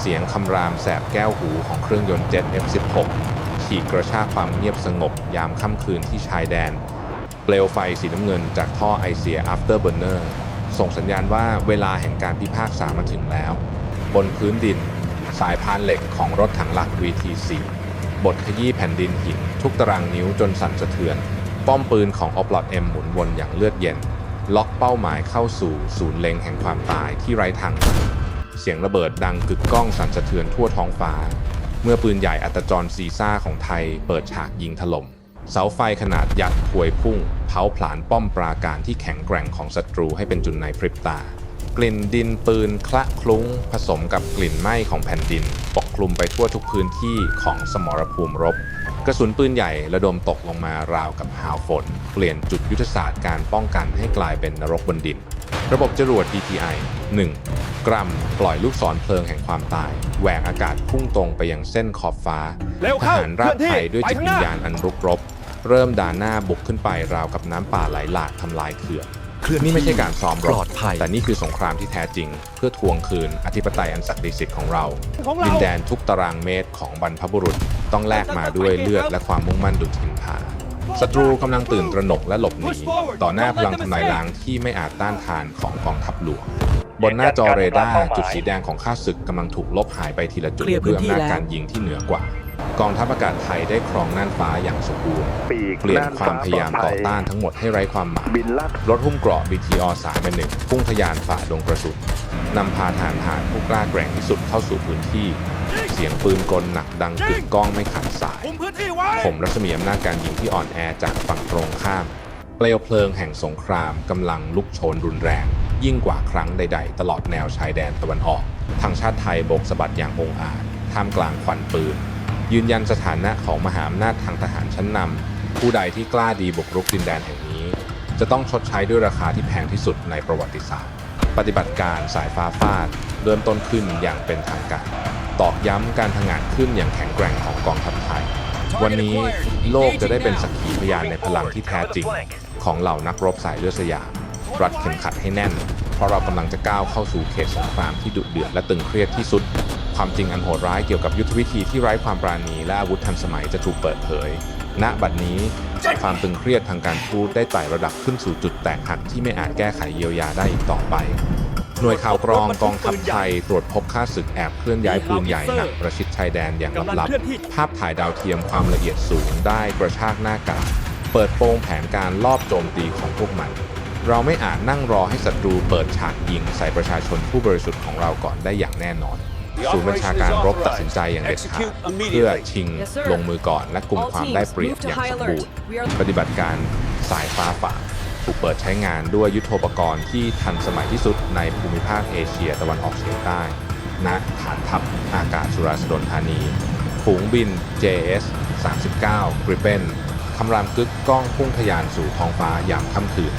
เสียงคำรามแสบแก้วหูของเครื่องยนต์เจ็ต F16 ฉีกกระชากความเงียบสงบยามค่ำคืนที่ชายแดน เปลวไฟสีน้ำเงินจากท่อไอเสีย Afterburner ส่งสัญญาณว่าเวลาแห่งการพิพากษามาถึงแล้ว บนพื้นดิน สายพานเหล็กของรถถังหลัก VT4 บทขยี้แผ่นดินหิน ทุกตารางนิ้วจนสั่นสะเทือน ป้อมปืนของออปลอดเอ็มหมุนวนอย่างเลือดเย็น ล็อกเป้าหมายเข้าสู่ศูนย์เล็งแห่งความตายที่ไร้ทาง เสียงระเบิดดังกึกก้องสั่นสะเทือนทั่วท้องฟ้า เมื่อปืนใหญ่อัตจรซีซ่าของไทยเปิดฉากยิงถล่ม เสาไฟขนาดยักษ์พวยพุ่ง เผาผลาญป้อมปราการที่แข็งแกร่งของศัตรูให้เป็นจุนในพริบตา กลิ่นดินปืนคละคลุ้ง ผสมกับกลิ่นไหม้ของแผ่นดิน ปกคลุมไปทั่วทุกพื้นที่ของสมรภูมิรบกระสุนปืนใหญ่ระดมตกลงมาราวกับหาวฝน เปลี่ยนจุดยุทธศาสตร์การป้องกันให้กลายเป็นนรกบนดิน ระบบจรวด DPI 1 กรัมปล่อยลูกศรเพลิงแห่งความตาย แหวกอากาศพุ่งตรงไปยังเส้นขอบฟ้าเร็วทเข้าหารราบเคลื่ไทอนยที่ด้วยไปจิตข้างวิหญน้าญาณอันรุกรบ เริ่มด่านหน้าบุกขึ้นไปราวกับน้ำป่าไหลหลากทำลายเขื่อนเคลื่อนนี่ไม่ใช่การซ้อมรปบลอดภัย แต่นี่คือสงครามที่แท้จริง เพื่อทวงคืนอธิปไตยอันศักดิ์สิทธิ์ของเราของเรา ดินแดนทุกตารางเมตรของบรรพบุรุษ ต้องแลกมาด้วยเลือดและความมุ่งมั่นดุจถิ่นผา ศัตรูกำลังตื่นตระหนกและหลบหนีต่อหน้าพลังทำลายล้างที่ไม่อาจต้านทานของกองทัพหลวง บนหน้าจอเรดาร์จุดสีแดงของข้าศึกกำลังถูกลบหายไปทีละจุดเคลียร์พื้เพื่อนที่อำนาจแล้ว การยิงที่เหนือกว่า กองทัพอากาศไทยได้ครองน่านฟ้าอย่างสมบูรณ์ปีกเปลี่ยนความพยายามต่อต้านทั้งหมดให้ไร้ความหมายบินลัดรถหุ้มเกราะ BTR 3เป็นหนึ่งพุ่งทะยานฝ่าดงกระสุนนำพาทหารผ่านผู้กล้าแกร่งที่สุดเข้าสู่พื้นที่ เสียงปืนกลหนักดังกึกก้องไม่ขาดสายคุมพื้นที่ไว้ผมรัศมีอำนาจการยิงที่อ่อนแอจากฝั่งตรงข้ามเปลวเพลิงแห่งสงครามกำลังลุกโชนรุนแรง ยิ่งกว่าครั้งใด ๆ ตลอดแนวชายแดนตะวันออก ทางชาติไทยโบกสะบัดอย่างองอาจท่ามกลางควันปืน ยืนยันสถานะของมหาอำนาจทางทหารชั้นนำผู้ใดที่กล้าดีบุกรุกดินแดนแห่งนี้ จะต้องชดใช้ด้วยราคาที่แพงที่สุดในประวัติศาสตร์ ปฏิบัติการสายฟ้าฟาดเริ่มต้นขึ้นอย่างเป็นทางการ ตอกย้ำการทำงานขึ้นอย่างแข็งแกร่งของกองทัพไทย วันนี้โลกจะได้เป็นสักขีพยานในพลังที่แท้จริง ของเหล่านักรบสายเลือดสยามรัดเข็มขัดให้แน่น เพราะเรากำลังจะก้าวเข้าสู่เขตสงครามที่ดุเดือดและตึงเครียดที่สุด ความจริงอันโหดร้ายเกี่ยวกับยุทธวิธีที่ไร้ความปราณีและอาวุธทันสมัยจะถูกเปิดเผย ณ บัดนี้ความตึงเครียดทางการทูตได้ไต่ระดับขึ้นสู่จุดแตกหักที่ไม่อาจแก้ไขเยียวยาได้อีกต่อไป หน่วยข่าวกรองกองทัพไทยตรวจพบค่าศึกแอบเคลื่อนย้ายปืนใหญ่หนักประชิดชายแดนอย่างลับๆ ภาพถ่ายดาวเทียมความละเอียดสูงได้กระชากหน้ากากเปิดโปงแผนการลอบโจมตีของพวกมัน เราไม่อาจนั่งรอให้ศัตรูเปิดฉากยิงใส่ประชาชนผู้บริสุทธิ์ของเราก่อนได้อย่างแน่นอน ศูนย์บัญชาการรบตัดสินใจอย่างเด็ดขาดเพื่อชิงลงมือก่อนและกลุ่มความได้เปรียบอย่างสมบูรณ์ปฏิบัติการสายฟ้าฝ่าถูกเปิดใช้งานด้วยยุทโธปกรณ์ที่ทันสมัยที่สุดในภูมิภาคเอเชียตะวันออกเฉียงใต้ ณ ฐานทัพอากาศสุราษฎร์ธานี ฝูงบิน JS 39 Gripen คำรามกึกก้องพุ่งทะยานสู่ท้องฟ้ายามค่ำคืน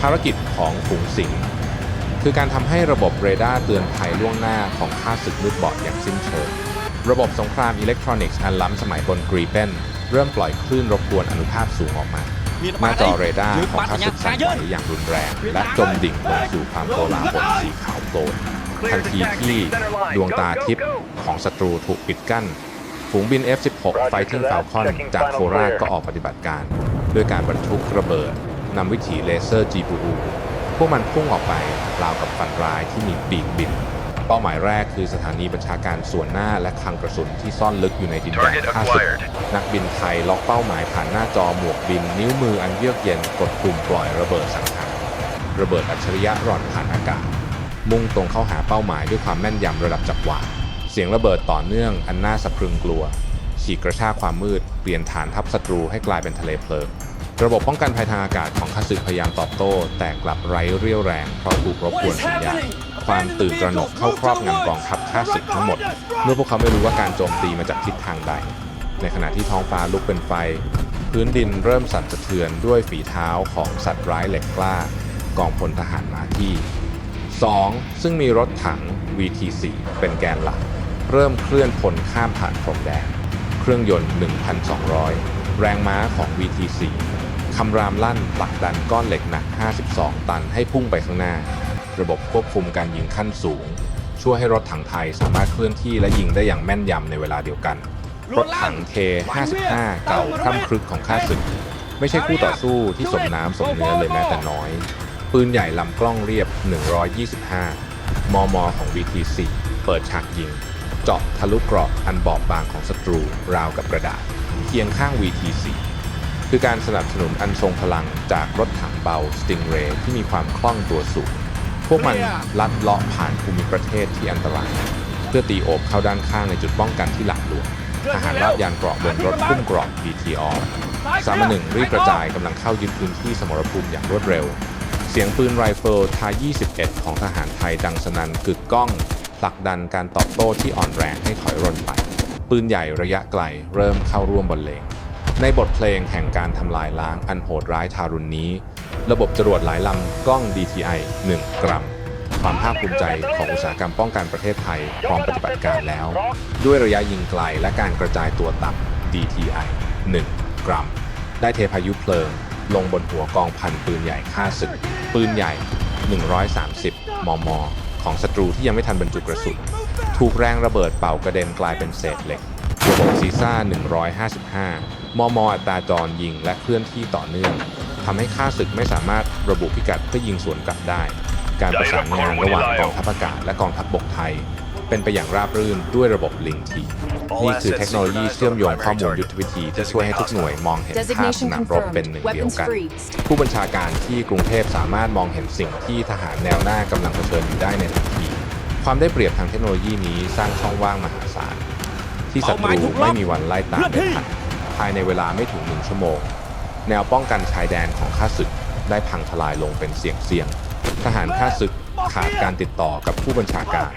ภารกิจของฝูงสิงห์ คือการทำให้ระบบเรดาร์เตือนภัยล่วงหน้าของข้าศึกมืดบอดอย่างสิ้นเชิง ระบบสงครามอิเล็กทรอนิกส์อันล้ำสมัยบนกรีเ e นเริ่มปล่อยคลื่นรบกวนอนุภาพสูงออกมาหน้าจอเรดาร์ของข้าศึกสั่นไหวอย่างรุนแรง และจมดิ่งลงสู่ความโกลาหลสีขาวโพลนทันทีที่ดวงตาทิพย์ของศัตรูถูกปิดกั้นฝูงบิน F-16 Fighting Falcon จากโคราชก็ออกปฏิบัติการ ด้วยการบรรทุกระเบิดนำวิถีเลเซอร์ GPU พ วกมันพุ่งออกไปราวกับฝันร้ายที่มีปีกบิน เป้าหมายแรกคือสถานีบัญชาการส่วนหน้าและคลังกระสุนที่ซ่อนลึกอยู่ในดินแดน Target ข้าศึกนักบินไทยล็อกเป้าหมายผ่านหน้าจอหมวกบิน นิ้วมืออันเยือกเย็นกดปุ่มปล่อยระเบิดสังหารระเบิดอัจฉริยะร่อนผ่านอากาศ มุ่งตรงเข้าหาเป้าหมายด้วยความแม่นยำระดับจักรวาลเสียงระเบิดต่อเนื่องอันน่าสะพรึงกลัว ฉีกกระชากความมืดเปลี่ยนฐานทัพศัตรูให้กลายเป็นทะเลเพลิง ระบบป้องกันภัยทางอากาศของข้าศึกพยายามตอบโต้ แต่กลับไร้เรี่ยวแรงเพราะถูกรบกวนสัญญาณความตื่นตระหนกเข้าครอบงำกองทัพข้าศึกทั้งหมด เมื่อพวกเขาไม่รู้ว่าการโจมตีมาจากทิศทางใด ในขณะที่ท้องฟ้าลุกเป็นไฟ พื้นดินเริ่มสั่นสะเทือนด้วยฝีเท้าของสัตว์ร้ายเหล็กกล้า กองพลทหารมาที่ 2. ซึ่งมีรถถัง VT4 เป็นแกนหลัก เริ่มเคลื่อนพลข้ามผ่านพรมแดน เครื่องยนต์ 1,200 แรงม้าของ VT4 คำรามลั่นผลักดันก้อนเหล็กหนัก 52 ตันให้พุ่งไปข้างหน้า ระบบควบคุมการยิงขั้นสูง ช่วยให้รถถังไทยสามารถเคลื่อนที่และยิงได้อย่างแม่นยำในเวลาเดียวกัน รถถังเท 55 เก่าคร่ำครึกของข้าศึก ไม่ใช่คู่ต่อสู้ที่สมน้ำสมเนื้อเลยแม้แต่น้อย ปืนใหญ่ลำกล้องเรียบ 125 มม ของ BT4 เปิดฉากยิง เจาะทะลุเกราะอันบอบบางของศัตรูราวกับกระดาษเคียงข้าง VT4 คือการสนับสนุนอันทรงพลังจากรถถังเบา Stingray ที่มีความคล่องตัวสูง พวกมันลัดเลาะผ่านภูมิประเทศที่อันตราย เพื่อตีโอบเข้าด้านข้างในจุดป้องกันที่หลักหลวงทหารราบยานเกราะบนรถพุ่มเกราะ BTR สามหนึ่งรีบกระจายกำลังเข้ายึดพื้นที่สมรภูมิอย่างรวดเร็ว เสียงปืนไรเฟิลทา 21 ของทหารไทยดังสนั่นกึกก้องผลักดันการตอบโต้ที่อ่อนแรงให้ถอยร่นไป ปืนใหญ่ระยะไกลเริ่มเข้าร่วมบรรเลง ในบทเพลงแห่งการทำลายล้างอันโหดร้ายทารุณนี้ ระบบจรวดหลายลำกล้อง DTI 1 กรัม ความภาคภูมิใจของอุตสาหกรรมป้องกันประเทศไทยพร้อมปฏิบัติการแล้ว ด้วยระยะยิงไกลและการกระจายตัวต่ำ DTI 1 กรัม ได้เทพายุเพลิง ลงบนหัวกองพันปืนใหญ่ฆ่าศึก ปืนใหญ่ 130 มม ของศัตรูที่ยังไม่ทันบรรจุกระสุนถูกแรงระเบิดเป่ากระเด็นกลายเป็นเศษเหล็กระบบซีซ่า155 มอมอัตราจรยิงและเคลื่อนที่ต่อเนื่องทำให้ข้าศึกไม่สามารถระบุพิกัดเพื่อยิงสวนกลับได้ การประสานงานระหว่างกองทัพอากาศและกองทัพบกไทย เป็นไปอย่างราบรื่นด้วยระบบลิงทีนี่คือเทคโนโลยีเชื่อมโยงข้อมูลยุทธวิธีที่ช่วยให้ทุกหน่วยมองเห็นภาพสนามรบเป็นหนึ่งเดียวกัน ผู้บัญชาการที่กรุงเทพสามารถมองเห็นสิ่งที่ทหารแนวหน้ากำลังเผชิญอยู่ได้ในทันทีความได้เปรียบทางเทคโนโลยีนี้สร้างช่องว่างมหาศาลที่ศัตรูไม่มีวันไล่ตามได้ทัน ภายในเวลาไม่ถึงหนึ่งชั่วโมง แนวป้องกันชายแดนของข้าศึกได้พังทลายลงเป็นเสียงเสียง ทหารข้าศึกขาดการติดต่อกับผู้บัญชาการ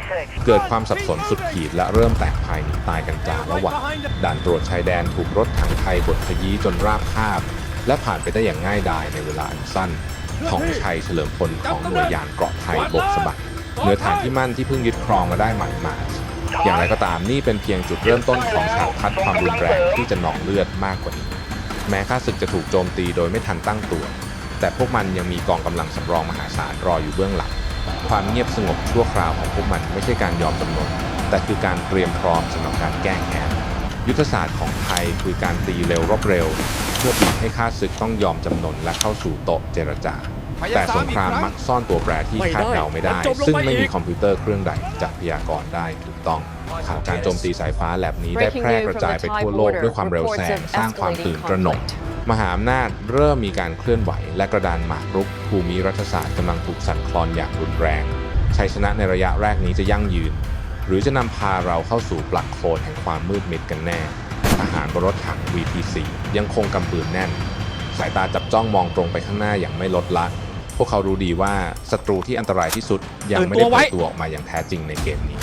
เกิดความสับสนสุดขีดและเริ่มแตกภายหนีตายกันจากระหว่างด่านตรวจชายแดนถูกรถถังไทยบดขยี้จนราบคาบ และผ่านไปได้อย่างง่ายดายในเวลาอันสั้นของชัยเฉลิมพลของหน่วยยานเกราะไทยบกสะบัดเหนือฐานที่มั่นที่เพิ่งยึดครองมาได้หมาดมาดๆ อย่างไรก็ตามนี่เป็นเพียงจุดเริ่มต้นของฉากทัดความรุนแรงที่จะหนองเลือดมากกว่านี้ แม้ข้าศึกจะถูกโจมตีโดยไม่ทันตั้งตัว แต่พวกมันยังมีกองกำลังสำรองมหาศาลรออยู่เบื้องหลัง ความเงียบสงบชั่วคราวของพวกมันไม่ใช่การยอมจำนนแต่คือการเตรียมพร้อมสำหรับการแก้แค้นยุทธศาสตร์ของไทยคือการตีเร็วรบเร็ว เพื่อบีบให้ข้าศึกต้องยอมจำนนและเข้าสู่โต๊ะเจรจา แต่สงครามมักซ่อนตัวแปรที่คาดเดาไม่ได้ ซึ่งไม่มีคอมพิวเตอร์เครื่องใดจะพยากรณ์ได้ถูกต้องข่าวการโจมตีสายฟ้าแลบนี้ได้ Breaking แพร่ news กระ from จาย the ไป Thai ทั่วโลก border. ด้วยความเร็วแซ Reports ง of สร้างความตื่น escalating ตระหนก conflict. มหาอำนาจเริ่มมีการเคลื่อนไหว และกระดานหมากรุก ภูมิรัฐศาสตร์กำลังถูกสั่นคลอนอย่างรุนแรง ชัยชนะในระยะแรกนี้จะยั่งยืน หรือจะนำพาเราเข้าสู่ปลักโคลนแห่งความมืดมิดกันแน่ ทหารบนรถถัง VT4 ยังคงกำปืนแน่น สายตาจับจ้องมองตรงไปข้างหน้าอย่างไม่ลดละ พวกเขารู้ดีว่าศัตรูที่อันตรายที่สุดยังไม่ได้เปิดตัวออกมาอย่างแท้จริงในเกมนี้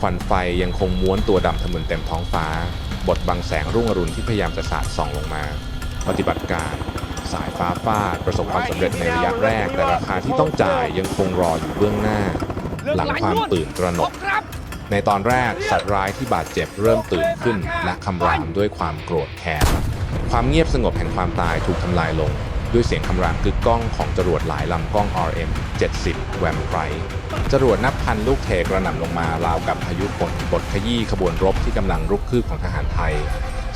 ควันไฟยังคงม้วนตัวดำทะมึนเต็มท้องฟ้า บทบังแสงรุ่งอรุณที่พยายามจะสาดส่องลงมา ปฏิบัติการ สายฟ้าฟาดประสบความสำเร็จในระยะแรก แต่ราคาที่ต้องจ่ายยังคงรออยู่เบื้องหน้า หลังความตื่นตระหนกในตอนแรกสัตว์ร้ายที่บาดเจ็บเริ่มตื่นขึ้น และคำรามด้วยความโกรธแค้นความเงียบสงบแห่งความตายถูกทำลายลง ด้วยเสียงคำรามกึกก้องของจรวดหลายลำกล้อง RM 70 แวมไพร์จรวดนับพันลูกเทกระหน่ำลงมาราวกับพายุฝนบดขยี้ขบวนรบที่กำลังรุกคืบของทหารไทย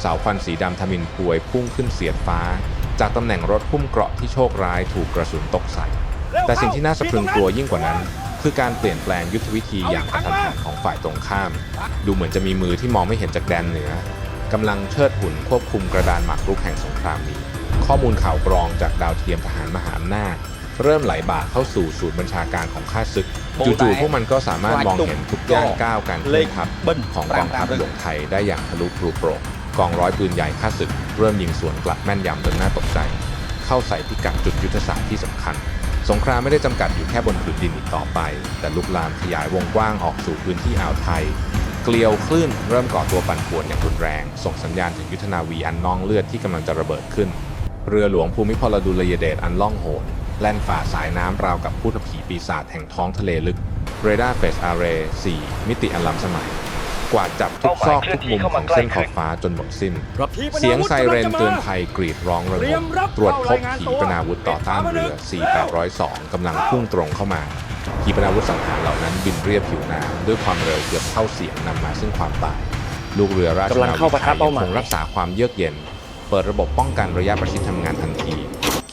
เสาควันสีดำทมินพวยพุ่งขึ้นเสียดฟ้า จากตำแหน่งรถพุ่มเกราะที่โชคร้ายถูกกระสุนตกใส่ แต่สิ่งที่น่าสะพรึงกลัวยิ่งกว่านั้นคือการเปลี่ยนแปลงยุทธวิธีอย่างกระทันหันของฝ่ายตรงข้าม ดูเหมือนจะมีมือที่มองไม่เห็นจากแดนเหนือกำลังเชิดหุ่นควบคุมกระดานหมากรุกแห่งสงครามนี้ ข้อมูลข่าวกรองจากดาวเทียมทหารมหาอำนาจเริ่มไหลบ่าเข้าสู่ศูนย์บัญชาการของข้าศึกจู่ๆพวกมันก็สามารถมองเห็นทุกย่างก้าวการเคลื่อนทัพของกองทัพหลวงไทยได้อย่างทะลุปลุโปร่งกองร้อยปืนใหญ่ข้าศึก เริ่มยิงสวนกลับแม่นยำจนน่าตกใจ เข้าใส่พิกัดจุดยุทธศาสตร์ที่สำคัญ สงครามไม่ได้จำกัดอยู่แค่บนผืนดินอีกต่อไป แต่ลุกลามขยายวงกว้างออกสู่พื้นที่อ่าวไทย เกลียวคลื่นเริ่มก่อตัวปั่นป่วนอย่างรุนแรง ส่งสัญญาณถึงยุทธนาวีอันนองเลือดที่กำลังจะระเบิดขึ้น เรือหลวงภูมิพลอดุลยเดชอันล่องโหนแล่นฝ่าสายน้ำราวกับผู้ผีปีศาจแห่งท้องทะเลลึกเรดาร์เฟสอาร์เร4มิติอันล้ำสมัย กวาดจับทุกซอกทุกมุมของเส้นขอบฟ้าจนหมดสิ้น เสียงไซเรนเตือนภัยกรีดร้องระงมตรวจพบขีปนาวุธต่อต้านเรือ 4802 กำลังพุ่งตรงเข้ามา ขีปนาวุธสังหารเหล่านั้นบินเรียบผิวน้ำด้วยความเร็วเกือบเท่าเสียงนำมาซึ่งความตาย ลูกเรือราชกำลันางวิเข้าปะไททะยเป้ายังหมายคงรักษาความเยือกเย็น เปิดระบบป้องกันระยะประชิดทำงานทันที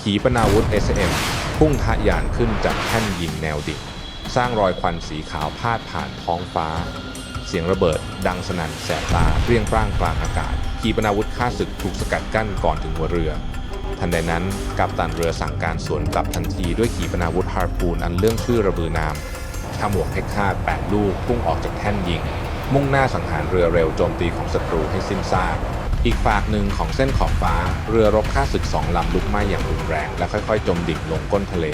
ขีปนาวุธ SM พุ่งทะยานขึ้นจากแท่นยิงแนวดิ่ง สร้างรอยควันสีขาวพาดผ่านท้องฟ้า เสียงระเบิดดังสนั่นแสบตาเปรี้ยงปร้างกลางอากาศ ขีปนาวุธฆ่าศึกถูกสกัดกั้นก่อนถึงหัวเรือ ทันใดนั้นกัปตันเรือสั่งการสวนกลับทันทีด้วยขีปนาวุธฮาร์ปูนอันเรื่องชื่อระบือนามฉมวกเพชรฆาต8ลูกพุ่งออกจากแท่นยิงมุ่งหน้าสังหารเรือเร็วโจมตีของศัตรูให้สิ้นซาก อีกฝากหนึ่งของเส้นขอบฟ้า เรือรบฆ่าศึกสองลำลุกไหม้อย่างรุนแรง และค่อยๆ จมดิ่งลงก้นทะเล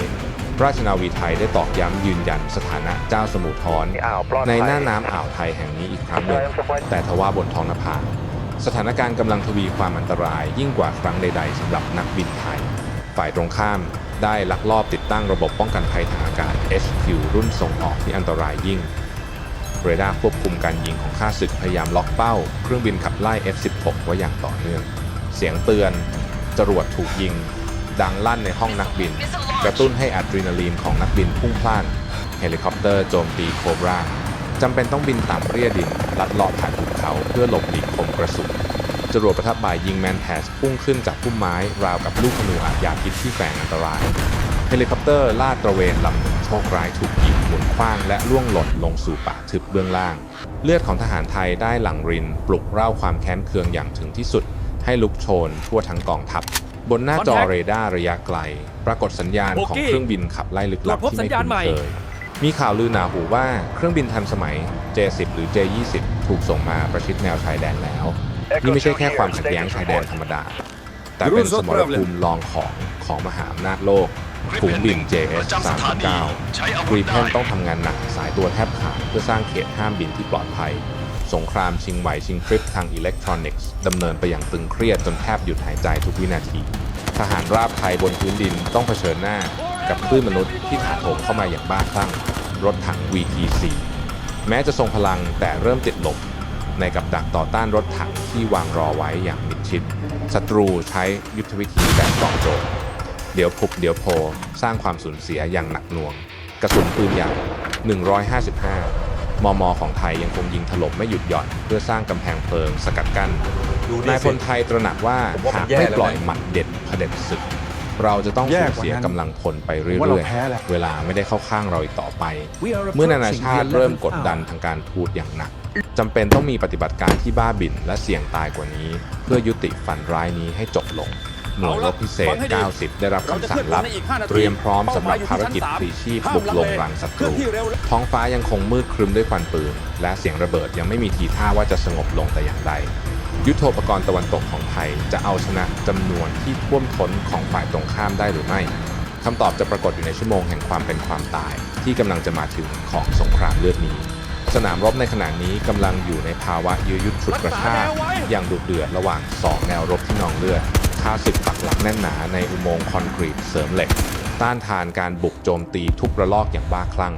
ราชนาวีไทยได้ตอกย้ำยืนยันสถานะเจ้าสมุทรทรอ่าวปลอดภัยในหน้าน้ำอ่าวไทยแห่งนี้อีกครั้งหนึ่งแต่ทว่าบนท้องนภาสถานการณ์กำลังทวีความอันตราย ยิ่งกว่าครั้งใด ๆสำหรับนักบินไทย ฝ่ายตรงข้ามได้ลักลอบติดตั้งระบบป้องกันภัยทางอากาศ HQ รุ่นส่งออกที่อันตรายยิ่ง เรดาร์ควบคุมการยิงของข้าศึกพยายามล็อกเป้า เครื่องบินขับไล่ F-16 ไว้อย่างต่อเนื่อง เสียงเตือน จรวดถูกยิง ดังลั่นในห้องนักบิน กระตุ้นให้อะดรีนาลีนของนักบินพุ่งพล่าน เฮลิคอปเตอร์โจมตีโคบราจำเป็นต้องบินต่ำเรียดิน ลัดเลาะผ่านภูเขาเพื่อหลบหลีกคมกระสุนจรวดประทับบ่ายยิงแมนแทสพุ่งขึ้นจากพุ่มไม้ราวกับลูกธนูอาทยาพิษที่แฝงอันตราย เฮลิคอปเตอร์ลาดตระเวนลำหนึ่งโชคร้ายถูกยิงหมุนคว้างและล่วงหล่นลงสู่ป่าทึบ เบื้องล่าง เลือดของทหารไทยได้หลั่งรินปลุกเร้าความแค้นเคืองอย่างถึงที่สุด ให้ลุกโชนทั่วทั้งกองทัพ บนหน้าจอเรดาร์ระยะไกล ปรากฏสัญญาณของเครื่องบินขับไล่ลึกลับที่ไม่คุ้นเคยมีข่าวลือหนาหูว่าเครื่องบินทันสมัย J10 หรือ J20 ถูกส่งมาประชิดแนวชายแดนแล้ว นี่ไม่ใช่แค่ความขัดแย้งชายแดนธรรมดา แต่เป็นสมรภูมิลองของของมหาอำนาจโลก ฝูงบิน JS 39กรีเพนต้องทำงานหนักสายตัวแทบขาดเพื่อสร้างเขตห้ามบินที่ปลอดภัย สงครามชิงไหวชิงพริบทางอิเล็กทรอนิกส์ดำเนินไปอย่างตึงเครียดจนแทบหยุดหายใจทุกวินาที ทหารราบไทยบนพื้นดินต้องเผชิญหน้ากับคลื่นมนุษย์ที่ถาโถมเข้ามาอย่างบ้าคลั่งรถถัง VT4 แม้จะทรงพลังแต่เริ่มติดหลบในกับดักต่อต้านรถถังที่วางรอไว้อย่างมิดชิดศัตรูใช้ยุทธวิธีแบบกองโจร เดี๋ยวพุบเดี๋ยวโพสร้างความสูญเสียอย่างหนักหน่วง กระสุนปืนใหญ่155 มม ของไทยยังคงยิงถล่มไม่หยุดหย่อน เพื่อสร้างกำแพงเพลิงสกัดกั้นดูดินายพลไทยตระหนักว่าผมว่ามันหากแย่ไม่แล้วปล่อยนะหมัดเด็ดเผด็จศึก เราจะต้องแย่สูญกว่าเสียนั้นกำลังพลไปผมว่าเราเรื่อยแพ้แหละๆเวลาไม่ได้เข้าข้างเราอีกต่อไป เมื่เมื่ออนานานานาชาชาติติเริ่เริ่มมกกดดดัดันนทางการทูตอย่างหนักจำเป็นต้องมีปฏิบัติการที่บ้าบิ่นและเสี่ยงตายกว่านี้ เพื่อยุติฝันร้ายนี้ให้จบลง หน่วยรบพิเศษ 90 ได้รับคำสั่งลับ เตรียมพร้อมสำหรับภารกิจพลีชีพบุกลงรังศัตรู ท้องฟ้ายังคงมืดครึ้มด้วยควันปืน และเสียงระเบิดยังไม่มีทีท่าว่าจะสงบลงแต่อย่างใด ยุทโธปกรณ์ตะวันตกของไทย จะเอาชนะจำนวนที่ท่วมท้นของฝ่ายตรงข้ามได้หรือไม่คำตอบจะปรากฏอยู่ในชั่วโมงแห่งความเป็นความตาย ที่กำลังจะมาถึงของสงครามเลือดนี้ สนามรบในขณะนี้กำลังอยู่ในภาวะยื้อยุดฉุดกระชากอย่างดุเดือดระหว่างสองแนวรบที่นองเลือด ข้าศึกปักหลักแน่นหนาในอุโมงค์คอนกรีตเสริมเหล็ก ต้านทานการบุกโจมตีทุกระลอกอย่างบ้าคลั่ง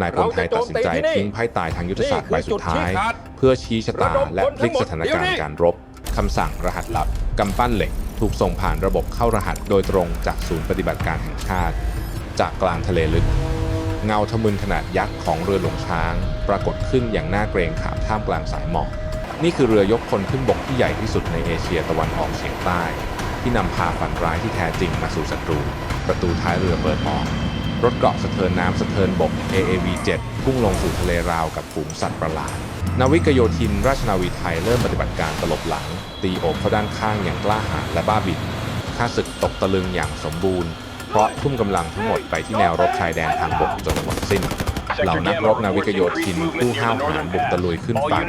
นายพลไทยตัดสินใจทิ้งไพ่ตายทางยุทธศาสตร์ใบสุดท้าย เพื่อชี้ชะตาและพลิกสถานการณ์การรบคำสั่งรหัสลับกำปั้นเหล็ก ถูกส่งผ่านระบบเข้ารหัสโดยตรงจากศูนย์ปฏิบัติการแห่งชาติ จากกลางทะเลลึก เงาทะมึนขนาดยักษ์ของเรือหลวงช้าง ปรากฏขึ้นอย่างน่าเกรงขามท่ามกลางสายหมอกนี่คือเรือยกพลขึ้นบกที่ใหญ่ที่สุดในเอเชียตะวันออกเฉียงใต้ ที่นำพาฝันร้ายที่แท้จริงมาสู่ศัตรู ประตูท้ายเรือเปิดออก รถเกาะสะเทินน้ำสะเทินบก AAV 7พุ่งลงสู่ทะเลราวกับฝูงสัตว์ประหลาด นาวิกโยธินราชนาวีไทยเริ่มปฏิบัติการตลบหลัง ตีอกเข้าด้านข้างอย่างกล้าหาญและบ้าบิ่นข้าศึกตกตะลึงอย่างสมบูรณ์ เพราะทุ่มกำลังทั้งหมดไปที่แนวรบชายแดนทางบกจนหมดสิ้น เหล่านักรบนาวิกโยธินผู้ห้าวหาญบุกตะลุยขึ้นฝั่ง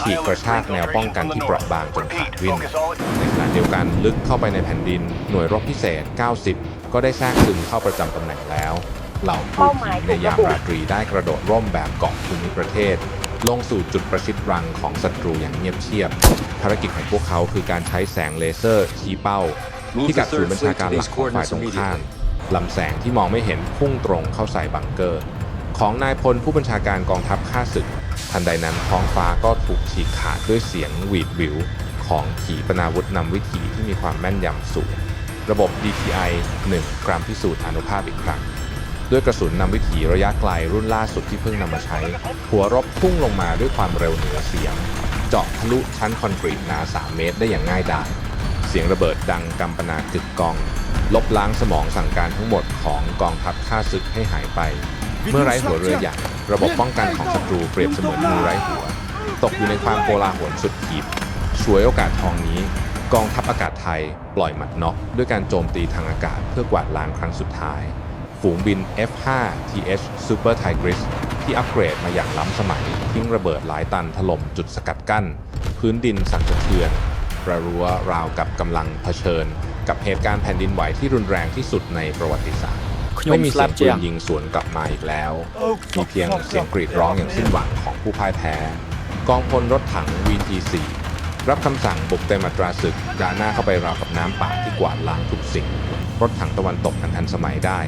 ฉีกกระชากแนวป้องกันที่เปราะบางจนขาดวิ่นในขณะเดียวกันลึกเข้าไปในแผ่นดิน หน่วยรบพิเศษ 90 ก็ได้แทรกซึมเข้าประจำตำแหน่งแล้ว เหล่าผู้ขีในยามราตรีได้กระโดดร่มแบบเกาะภูมิประเทศ ลงสู่จุดประชิดรังของศัตรูอย่างเงียบเชียบ ภารกิจของพวกเขาคือการใช้แสงเลเซอร์ชี้เป้าที่กัดศูนย์บัญชาการหลักของฝ่ายตรงข้ามลำแสงที่มองไม่เห็นพุ่งตรงเข้าใส่บังเกอร์ ของนายพลผู้บัญชาการกองทัพข้าศึก ทันใดนั้นท้องฟ้าก็ถูกฉีกขาดด้วยเสียงหวีดวิว ของขีปนาวุธนำวิถีที่มีความแม่นยำสูง ระบบ DTI 1 กรัมพิสูจน์อานุภาพอีกครั้งดด้วยกระสุนนำวิถีระยะไกลรุ่นล่าสุดที่เพิ่งนำมาใช้ หัวรบพุ่งลงมาด้วยความเร็วเหนือเสียง เจาะทะลุชั้นคอนกรีตหนา 3 เมตรได้อย่างง่ายดายเสียงระเบิดดังกำปนากึกกอง ลบล้างสมองสั่งการทั้งหมดของกองทัพข้าศึกให้หายไป เมื่อไร้หัวเรือใหญ่ระบบป้องกันของศัตรูเปรียบเสมือนมือไร้หัว ตกอยู่ในความโกลาหลสุดขีดช่วยโอกาสทองนี้ กองทัพอากาศไทยปล่อยหมัดน็อกด้วยการโจมตีทางอากาศเพื่อกวาดล้างครั้งสุดท้าย ฝูงบิน F5 TH Super Tigris ที่อัปเกรดมาอย่างล้ำสมัย ทิ้งระเบิดหลายตันถล่มจุดสกัดกั้น พื้นดินสั่นสะเทือนประรัวราวกับกำลังเผชิญ กับเหตุการณ์แผ่นดินไหวที่รุนแรงที่สุดในประวัติศาสตร์ ไม่มีเสียงปืนยิงสวนกลับมาอีกแล้ว มีเพียงเสียงกรีดร้องอย่างสิ้นหวังของผู้พ่ายแพ้ กองพลรถถัง VT4 รับคำสั่งบุกเต็มอัตราศึกด่าหน้าเข้าไปราวกับน้ำป่าที่กวาดล้างทุกสิ่ง รถถังตะวันตกอันทันสมัยได้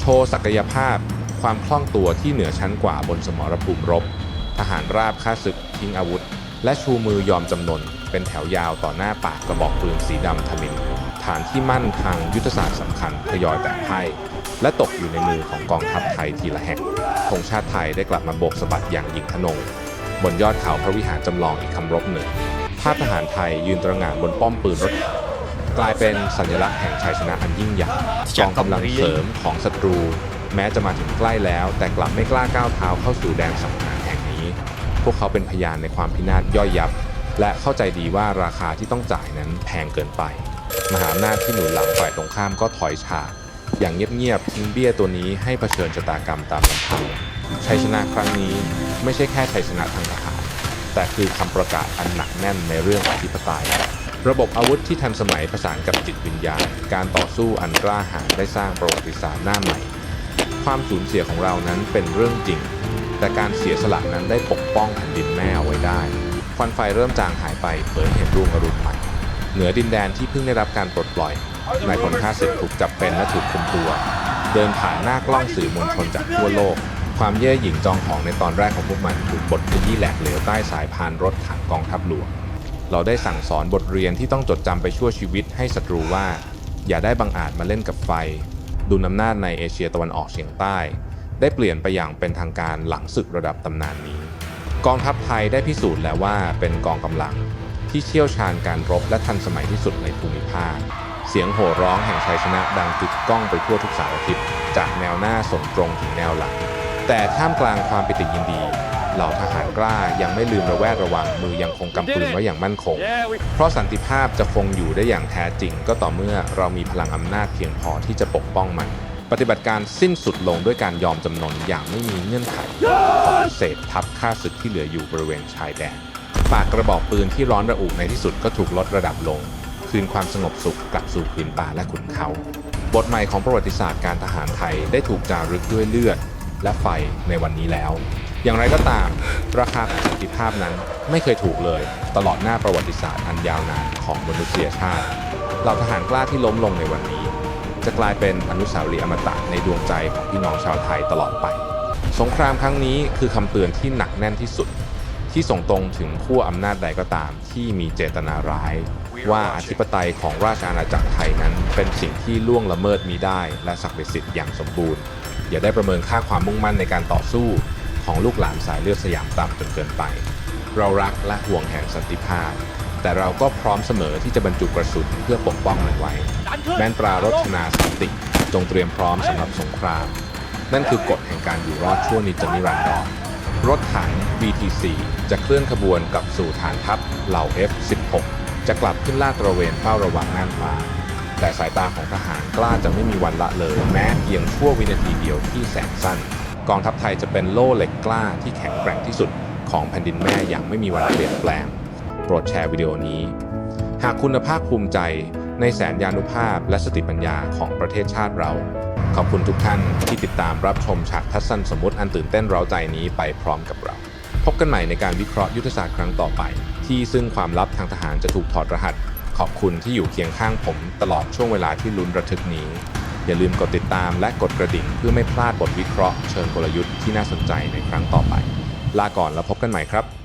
โชว์ศักยภาพความคล่องตัวที่เหนือชั้นกว่าบนสมรภูมิรบ ทหารราบค่าศึกทิ้งอาวุธ และชูมือยอมจำนน เป็นแถวยาวต่อหน้าปากกระบอกปืนสีดำทมิน ฐานที่มั่นทางยุทธศาสตร์สำคัญทยอยแตกพ่าย และตกอยู่ในมือของกองทัพไทยทีละแห่งธงชาติไทยได้กลับมาโบกสะบัดอย่างยิ่งทะนง บนยอดเขาพระวิหารจำลองอีกคำรบหนึ่งภาพทหารไทยยืนตระหง่านบนป้อมปืนรถกลายเป็นสัญลักษณ์แห่งชัยชนะอันยิ่งใหญ่กองกำลังเสริมของศัตรู แม้จะมาถึงใกล้แล้ว แต่กลับไม่กล้าก้าวเท้าเข้าสู่แดนสังหารแห่งนี้ พวกเขาเป็นพยานในความพินาศย่อยยับ และเข้าใจดีว่าราคาที่ต้องจ่ายนั้นแพงเกินไป มหาอำนาจที่หนุนหลังฝ่ายตรงข้ามก็ถอยฉาก อย่างเงียบๆทิ้งเบี้ยตัวนี้ให้เผชิญชะตากรรมตามลำพังชัยชนะครั้งนี้ไม่ใช่แค่ชัยชนะทางทหาร แต่คือคำประกาศอันหนักแน่นในเรื่องอธิปไตย ระบบอาวุธที่ทันสมัยผสานกับจิตวิญญาณ การต่อสู้อันกล้าหาญได้สร้างประวัติศาสตร์หน้าใหม่ ความสูญเสียของเรานั้นเป็นเรื่องจริง แต่การเสียสละนั้นได้ปกป้องแผ่นดินแม่เอาไว้ได้ ควันไฟเริ่มจางหายไปเผยเห็นรุ่งอรุณใหม่ เหนือดินแดนที่เพิ่งได้รับการปลดปล่อย นายพลข้าศึกถูกจับเป็นและถูกคุมตัว เดินผ่านหน้ากล้องสื่อมวลชนจากทั่วโลก ความเย่อหยิ่งจองหองในตอนแรกของพวกมันถูกบดขยี้แหลกเหลวใต้สายพานรถถังกองทัพหลวง เราได้สั่งสอนบทเรียนที่ต้องจดจำไปชั่วชีวิตให้ศัตรูว่า อย่าได้บังอาจมาเล่นกับไฟดุลอำนาในเอเชียตะวันออกเฉียงใต้ ได้เปลี่ยนไปอย่างเป็นทางการหลังศึกระดับตำนานนี้ กองทัพไทยได้พิสูจน์แล้วว่าเป็นกองกำลังที่เชี่ยวชาญการรบและทันสมัยที่สุดในภูมิภาค เสียงโห่ร้องแห่งชัยชนะดังกึกก้องไปทั่วทุกสารทิศจากแนวหน้าส่งตรงถึงแนวหลัง แต่ท่ามกลางความปิติยินดี เหล่าทหารกล้ายังไม่ลืมระแวดระวังมือยังคงกำปืนไว้อย่างมั่นคง เพราะสันติภาพจะคงอยู่ได้อย่างแท้จริง ก็ต่อเมื่อเรามีพลังอำนาจเพียงพอที่จะปกป้องมัน ปฏิบัติการสิ้นสุดลงด้วยการยอมจำนนอย่างไม่มีเงื่อนไขของเศษทัพข้าศึกที่เหลืออยู่บริเวณชายแดนปากกระบอกปืนที่ร้อนระอุในที่สุดก็ถูกลดระดับลง คืนความสงบสุขกลับสู่ผืนป่าและขุนเขา บทใหม่ของประวัติศาสตร์การทหารไทยได้ถูกจารึกด้วยเลือด และไฟในวันนี้แล้ว อย่างไรก็ตาม ราคาของสันติภาพนั้นไม่เคยถูกเลย ตลอดหน้าประวัติศาสตร์อันยาวนานของมนุษยชาติเหล่าทหารกล้าที่ล้มลงในวันนี้ จะกลายเป็นอนุสาวรีย์อมตะในดวงใจของพี่น้องชาวไทยตลอดไป สงครามครั้งนี้คือคำเตือนที่หนักแน่นที่สุด ที่ส่งตรงถึงขั้วอำนาจใดก็ตามที่มีเจตนาร้าย ว่าอธิปไตยของราชอาณาจักรไทยนั้น เป็นสิ่งที่ล่วงละเมิดมีได้ และศักดิ์สิทธิ์อย่างสมบูรณ์ อย่าได้ประเมินค่าความมุ่งมั่นในการต่อสู้ ของลูกหลานสายเลือดสยามต่ำจนเกินไป เรารักและห่วงแห่งสันติภาพแต่เราก็พร้อมเสมอที่จะบรรจุกระสุนเพื่อปกป้องมันไว้ แม้นตรารถนาสันติจงเตรียมพร้อมสำหรับสงคราม นั่นคือกฎแห่งการอยู่รอดชั่วนิจนิรันดร รถถัง BT4 จะเคลื่อนขบวนกลับสู่ฐานทัพเหล่า F16 จะกลับขึ้นลาดตระเวนเฝ้าระวังน่านฟ้า แต่สายตาของทหารกล้าจะไม่มีวันละเลย แม้เพียงชั่ววินาทีเดียวที่แสนสั้น กองทัพไทยจะเป็นโล่เหล็กกล้าที่แข็งแกร่งที่สุดของแผ่นดินแม่อย่างไม่มีวันเปลี่ยนแปลง โปรดแชร์วิดีโอนี้ หากคุณภาคภูมิใจในแสนยานุภาพและสติปัญญาของประเทศชาติเรา ขอบคุณทุกท่านที่ติดตามรับชมฉากทัศนสมมติอันตื่นเต้นเร้าใจนี้ไปพร้อมกับเรา พบกันใหม่ในการวิเคราะห์ยุทธศาสตร์ครั้งต่อไป ที่ซึ่งความลับทางทหารจะถูกถอดรหัส ขอบคุณที่อยู่เคียงข้างผมตลอดช่วงเวลาที่ลุ้นระทึกนี้ อย่าลืมกดติดตามและกดกระดิ่งเพื่อไม่พลาดบทวิเคราะห์เชิงกลยุทธ์ที่น่าสนใจในครั้งต่อไป ลาก่อนแล้วพบกันใหม่ครับ